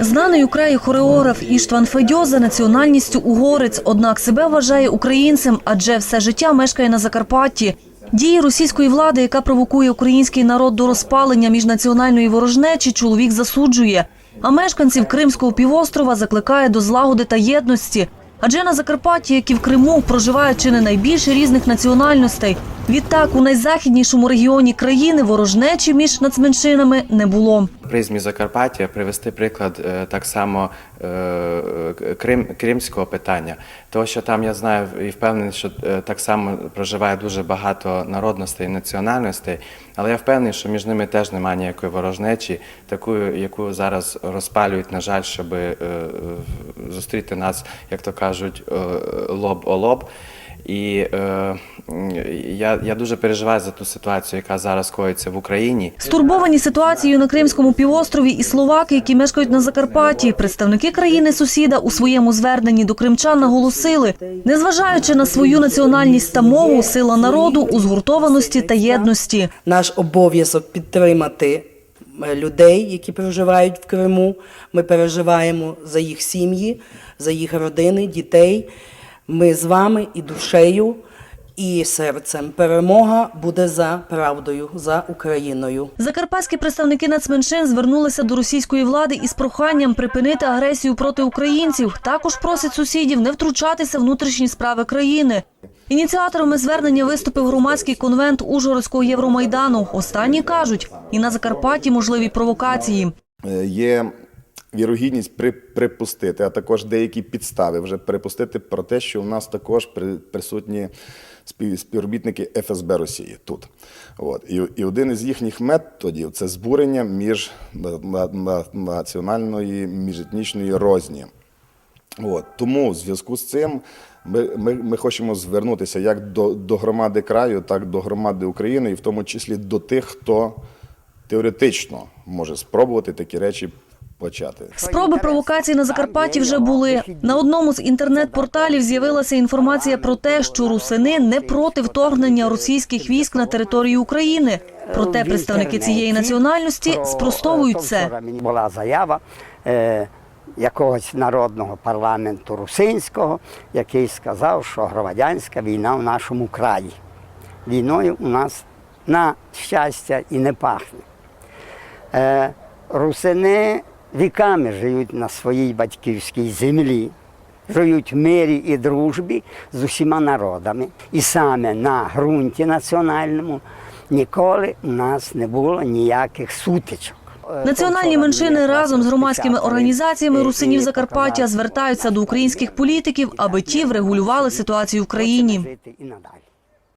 Знаний у краї хореограф Іштван Федьо за національністю угорець, однак себе вважає українцем, адже все життя мешкає на Закарпатті. Дії російської влади, яка провокує український народ до розпалення міжнаціональної ворожнечі, чоловік засуджує. А мешканців Кримського півострова закликає до злагоди та єдності. Адже на Закарпатті, як і в Криму, проживає чи не найбільше різних національностей. Відтак, у найзахіднішому регіоні країни ворожнечі між нацменшинами не було. Призмі Закарпаття привести приклад е, так само е, Крим, кримського питання. Того, що там я знаю і впевнений, що е, так само проживає дуже багато народностей і національностей, але я впевнений, що між ними теж немає ніякої ворожнечі, такої, яку зараз розпалюють, на жаль, щоб зустріти нас, як то кажуть, лоб о лоб. І е, я, я дуже переживаю за ту ситуацію, яка зараз коїться в Україні. Стурбовані ситуацією на Кримському півострові і словаки, які мешкають на Закарпатті, представники країни сусіда у своєму зверненні до кримчан наголосили, незважаючи на свою національність та мову, сила народу у згуртованості та єдності. Наш обов'язок підтримати е, людей, які проживають в Криму. Ми переживаємо за їх сім'ї, за їх родини, дітей. Ми з вами і душею, і серцем. Перемога буде за правдою, за Україною. Закарпатські представники нацменшин звернулися до російської влади із проханням припинити агресію проти українців. Також просять сусідів не втручатися в внутрішні справи країни. Ініціаторами звернення виступив громадський конвент Ужгородського Євромайдану. Останні кажуть, і на Закарпатті можливі провокації. Е, є вірогідність при, припустити, а також деякі підстави вже припустити про те, що у нас також при, присутні спів, співробітники ФСБ Росії тут. От. І, і один із їхніх методів це збурення між на, на, на, національної міжетнічної розні. От. Тому в зв'язку з цим ми, ми, ми хочемо звернутися як до, до громади краю, так до громади України, і в тому числі до тих, хто теоретично може спробувати такі речі почати. Спроби провокацій на Закарпатті вже були. На одному з інтернет-порталів з'явилася інформація про те, що русини не проти вторгнення російських військ на територію України. Проте представники цієї національності спростовують це. Мені була заява е, якогось народного парламенту русинського, який сказав, що громадянська війна в нашому краї. Війною у нас на щастя і не пахне. Е, русини віками живуть на своїй батьківській землі, живуть в мирі і дружбі з усіма народами. І саме на ґрунті національному ніколи у нас не було ніяких сутичок. Національні меншини разом з громадськими організаціями русинів Закарпаття звертаються до українських політиків, аби ті врегулювали ситуацію в країні.